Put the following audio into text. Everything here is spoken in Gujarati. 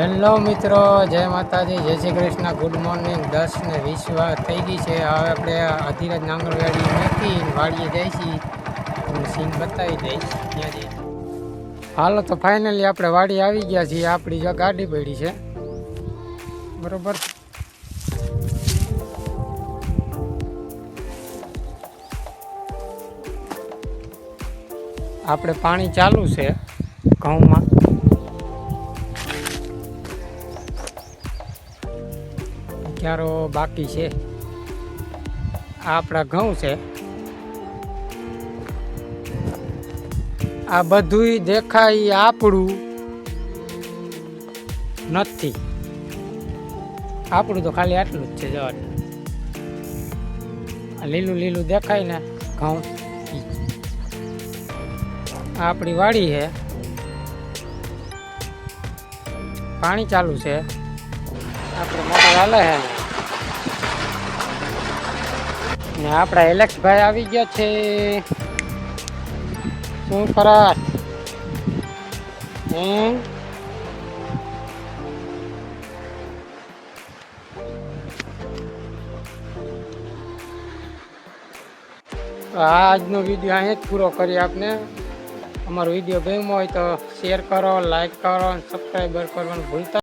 હેલો મિત્રો, જય માતાજી, જય શ્રી કૃષ્ણ. ગુડ મોર્નિંગ દસ ને વીસ થઈ ગઈ છે. હવે આપણે અધિરાજ નાંગરવાડી નથી વાડીએ તમને સીન બતાવી દઈશ. ત્યાં જઈ હાલો તો ફાઇનલી આપણે વાડી આવી ગયા છીએ. આપણી જો ગાડી પડી છે. બરોબર. આપણે પાણી ચાલુ છે ઘઉંમાં. ક્યારો બાકી છે. આપણા ઘઉં છે. આ બધુંય દેખાય આપણું. નથી. આપણું તો ખાલી આટલું જ છે જવા લીલું લીલું દેખાય ને ઘઉં. આપણી વાડી છે. પાણી ચાલુ છે. આપણે મોટર હાલે ને આપણા એલેક્સભાઈ આવી ગયા છે. શું કરાર હમ? આજનો વીડિયો અહીં જ પૂરો કરીએ આપને. અમારો વીડિયો ગમ્યો હોય તો શેર કરો લાઈક કરો અને સબસ્ક્રાઈબર કરવાનું ભૂલતા